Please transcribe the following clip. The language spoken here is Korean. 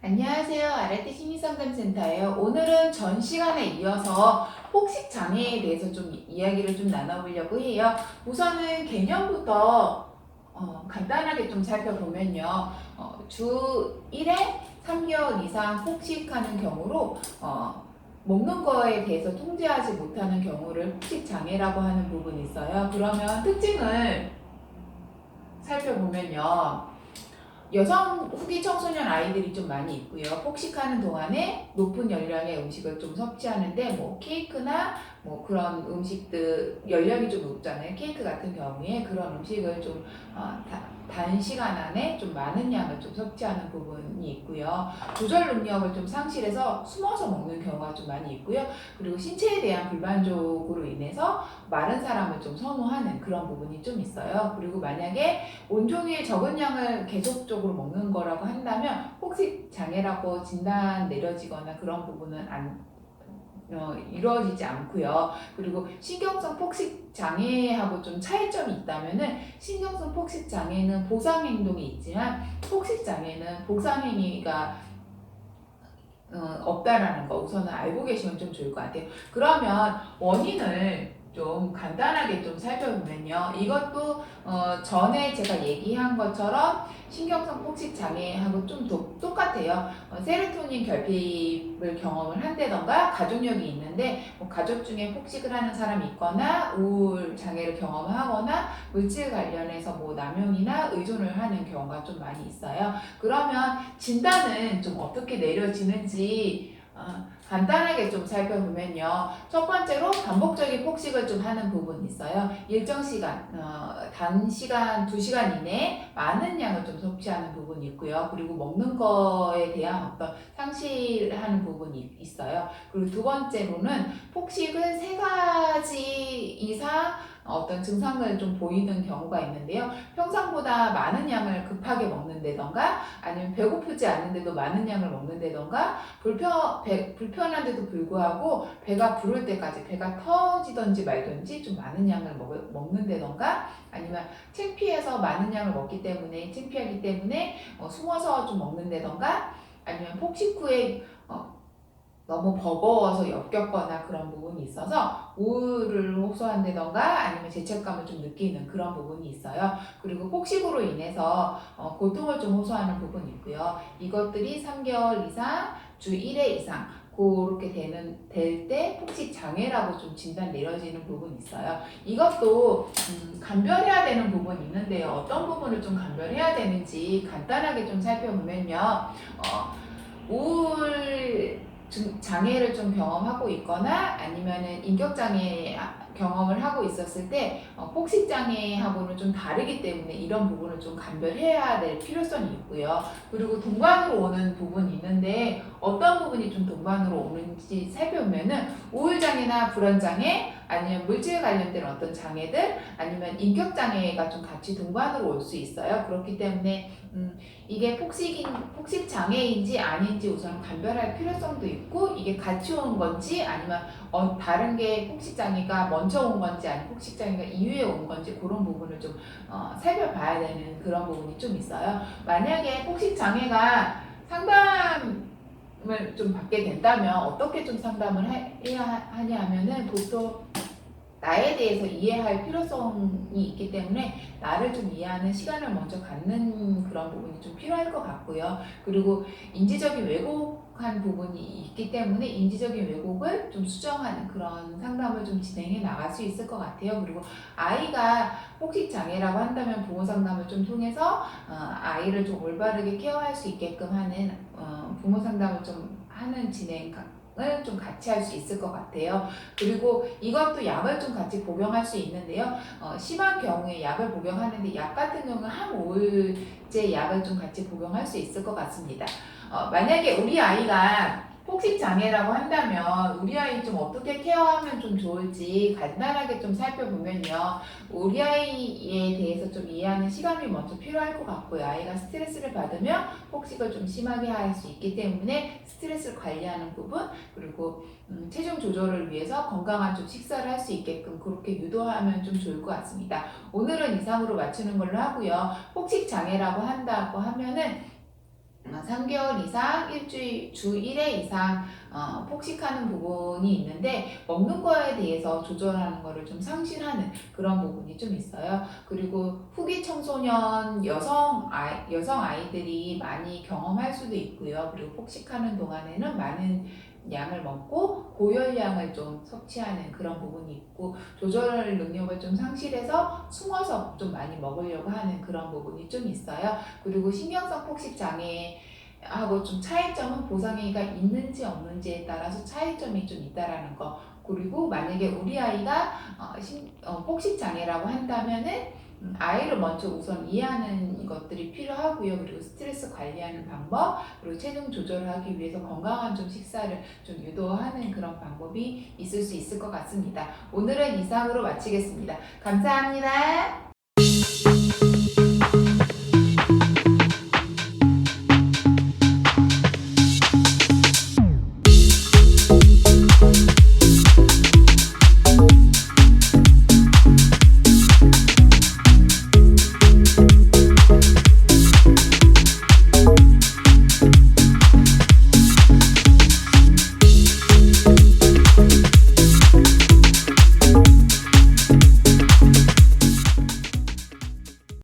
안녕하세요. 아래티 심리상담센터예요. 오늘은 전 시간에 이어서 폭식 장애에 대해서 좀 이- 이야기를 좀 나눠보려고 해요. 우선은 개념부터 어, 간단하게 좀 살펴보면요. 어, 주 1회 3개월 이상 폭식하는 경우로 어, 먹는 거에 대해서 통제하지 못하는 경우를 폭식 장애라고 하는 부분이 있어요. 그러면 특징을 살펴보면요. 여성 후기 청소년 아이들이 좀 많이 있고요. 폭식하는 동안에 높은 열량의 음식을 좀 섭취하는데 뭐 케이크나 뭐 그런 음식들 열량이 좀 높잖아요. 케이크 같은 경우에 그런 음식을 좀 어, 다- 단시간 안에 좀 많은 양을 좀 섭취하는 부분이 있고요. 조절 능력을 좀 상실해서 숨어서 먹는 경우가 좀 많이 있고요. 그리고 신체에 대한 불만족으로 인해서 마른 사람을 좀 선호하는 그런 부분이 좀 있어요. 그리고 만약에 온종일 적은 양을 계속적으로 먹는 거라고 한다면 폭식 장애라고 진단 내려지거나 그런 부분은 안 어, 이루어지지 않고요. 그리고 신경성 폭식 장애하고 좀 차이점이 있다면은 신경성 폭식 장애는 보상 행동이 있지만 폭식 장애는 보상 행위가 어, 없다라는 거 우선은 알고 계시면 좀 좋을 것 같아요. 그러면 원인을 좀 간단하게 좀 살펴보면요. 이것도 어, 전에 제가 얘기한 것처럼 신경성 폭식 장애하고 좀 도- 똑같아요. 어, 세로토닌 결핍을 경험을 한다던가 가족력이 있는데 뭐 가족 중에 폭식을 하는 사람이 있거나 우울 장애를 경험하거나 물질 관련해서 뭐 남용이나 의존을 하는 경우가 좀 많이 있어요. 그러면 진단은 좀 어떻게 내려지는지 어, 간단하게 좀 살펴보면요. 첫 번째로 반복적인 폭식을 좀 하는 부분이 있어요. 일정 시간, 어, 단 시간, 두 시간 이내에 많은 양을 좀 섭취하는 부분이 있고요. 그리고 먹는 거에 대한 어떤 상실하는 부분이 있어요. 그리고 두 번째로는 폭식을 세 가지 이상 어떤 증상을 좀 보이는 경우가 있는데요. 평상보다 많은 양을 급하게 먹는다던가 아니면 배고프지 않은데도 많은 양을 먹는다던가 불편, 배, 불편한데도 불구하고 배가 부를 때까지 배가 터지던지 말던지 좀 많은 양을 먹, 먹는다던가 아니면 창피해서 많은 양을 먹기 때문에 창피하기 때문에 어, 숨어서 좀 먹는다던가 아니면 폭식 후에 어, 너무 버거워서 역겹거나 그런 부분이 있어서 우울을 호소한다던가 아니면 죄책감을 좀 느끼는 그런 부분이 있어요. 그리고 폭식으로 인해서 어, 고통을 좀 호소하는 부분이 있고요. 이것들이 3개월 이상, 주 1회 이상 그렇게 되는 될 때 폭식 장애라고 좀 진단 내려지는 부분이 있어요. 이것도 음, 감별해야 되는 부분이 있는데요. 어떤 부분을 좀 감별해야 되는지 간단하게 좀 살펴보면요. 어, 우울 증- 장애를 좀 경험하고 있거나 아니면은 인격 장애 경험을 하고 있었을 때 어, 폭식 장애하고는 좀 다르기 때문에 이런 부분을 좀 감별해야 될 필요성이 있고요. 그리고 동반으로 오는 부분이 있는데 어떤 부분이 좀 동반으로 오는지 살펴보면은 우울 장애나 불안 장애 아니면 물질 관련된 어떤 장애들 아니면 인격 장애가 좀 같이 동반으로 올 수 있어요. 그렇기 때문에 음, 이게 폭식인 폭식 장애인지 아닌지 우선 감별할 필요성도 있고 이게 같이 온 건지 아니면 어, 다른 게 폭식 장애가 먼저 온 건지 아니면 폭식 장애가 이후에 온 건지 그런 부분을 좀 어, 살펴봐야 되는 그런 부분이 좀 있어요. 만약에 폭식 장애가 상담을 좀 받게 된다면 어떻게 좀 상담을 해- 해야 하냐 하면은 보통 나에 대해서 이해할 필요성이 있기 때문에 나를 좀 이해하는 시간을 먼저 갖는 그런 부분이 좀 필요할 것 같고요. 그리고 인지적인 왜곡 한 부분이 있기 때문에 인지적인 왜곡을 좀 수정하는 그런 상담을 좀 진행해 나갈 수 있을 것 같아요. 그리고 아이가 폭식 장애라고 한다면 부모 상담을 좀 통해서 어, 아이를 좀 올바르게 케어할 수 있게끔 하는 어, 부모 상담을 좀 하는 진행 을좀 같이 할 수 있을 것 같아요. 그리고 이것도 약을 좀 같이 복용할 수 있는데요. 어, 심한 경우에 약을 복용하는데 약 같은 경우는 항우울제 약을 좀 같이 복용할 수 있을 것 같습니다. 어, 만약에 우리 아이가 폭식 장애라고 한다면 우리 아이 좀 어떻게 케어하면 좀 좋을지 간단하게 좀 살펴보면요. 우리 아이에 대해서 좀 이해하는 시간이 먼저 필요할 것 같고요. 아이가 스트레스를 받으면 폭식을 좀 심하게 할 수 있기 때문에 스트레스를 관리하는 부분 그리고 음, 체중 조절을 위해서 건강한 좀 식사를 할 수 있게끔 그렇게 유도하면 좀 좋을 것 같습니다. 오늘은 이상으로 마치는 걸로 하고요. 폭식 장애라고 한다고 하면은 3개월 이상 일주일 주 1회 이상 어, 폭식하는 부분이 있는데 먹는 거에 대해서 조절하는 거를 좀 상실하는 그런 부분이 좀 있어요. 그리고 후기 청소년 여성 아이, 여성 아이들이 많이 경험할 수도 있고요. 그리고 폭식하는 동안에는 많은 양을 먹고 고열량을 좀 섭취하는 그런 부분이 있고 조절 능력을 좀 상실해서 숨어서 좀 많이 먹으려고 하는 그런 부분이 좀 있어요. 그리고 신경성 폭식 장애 하고 좀 차이점은 보상행위가 있는지 없는지에 따라서 차이점이 좀 있다라는 거. 그리고 만약에 우리 아이가 어, 신- 어, 폭식 장애라고 한다면은 음, 아이를 먼저 우선 이해하는 것들이 필요하고요. 그리고 스트레스 관리하는 방법, 그리고 체중 조절을 하기 위해서 건강한 좀 식사를 좀 유도하는 그런 방법이 있을 수 있을 것 같습니다. 오늘은 이상으로 마치겠습니다. 감사합니다.